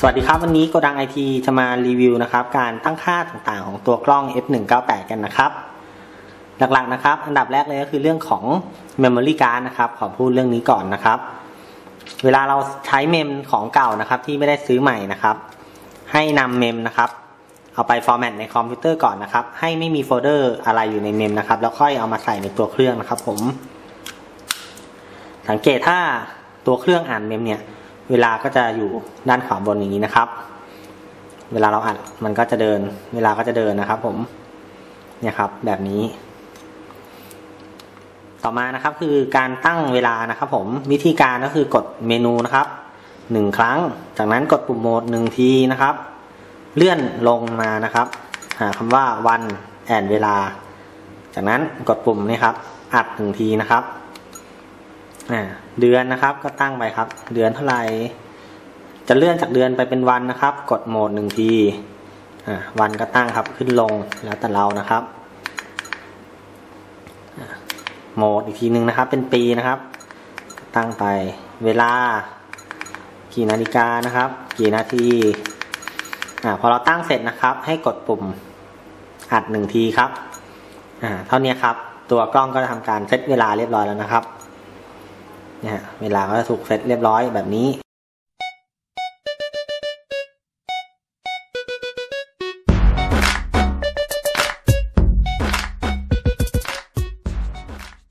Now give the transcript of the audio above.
สวัสดีครับ วันนี้โกดังไอทีจะมารีวิวนะครับ การตั้งค่าต่างๆ ของตัวกล้อง f198 กันนะครับ หลักๆนะครับ อันดับแรกเลยก็คือเรื่องของ Memory Card นะครับ ขอพูดเรื่องนี้ก่อนนะครับ เวลาเราใช้เมมของเก่านะครับ ที่ไม่ได้ซื้อใหม่นะครับ ให้นำเมมนะครับ เอาไปฟอร์แมตในคอมพิวเตอร์ก่อนนะครับ ให้ไม่มีโฟลเดอร์อะไรอยู่ในเมมนะครับ แล้วค่อยเอามาใส่ในตัวเครื่องนะครับ ผม สังเกตถ้าตัวเครื่องอ่านเมมเนี่ย เวลาก็จะอยู่ด้านขวาบนอย่างนี้นะครับ เวลาเราอัดมันก็จะเดิน เวลาก็จะเดินนะครับ ผม เนี่ยครับ แบบนี้ ต่อมานะครับ คือการตั้งเวลานะครับ ผมวิธีการก็คือกดเมนูนะครับหนึ่งครั้ง จากนั้นกดปุ่มโหมดหนึ่งทีนะครับ เลื่อนลงมานะครับ หาคำว่าวันแอนเวลา จากนั้นกดปุ่มนี่ครับ อัดหนึ่งทีนะครับ เดือนนะครับก็ตั้งไปครับ เดือนเท่าไหร่จะเลื่อนจากเดือนไปเป็นวันนะครับ กดโหมดหนึ่งทีวันก็ตั้งครับขึ้นลงแล้วแต่เรานะครับโหมดอีกทีหนึ่งนะครับ เป็นปีนะครับ ตั้งไปเวลา กี่นาฬิกานะครับ กี่นาทีอ่าพอเราตั้งเสร็จนะครับ ให้กดปุ่มอัดหนึ่งทีครับอ่าเท่านี้ครับ ตัวกล้องก็จะทำการเซตเวลาเรียบร้อยแล้วนะครับ เนี่ยเวลาก็ถูกเซตเรียบร้อยแบบนี้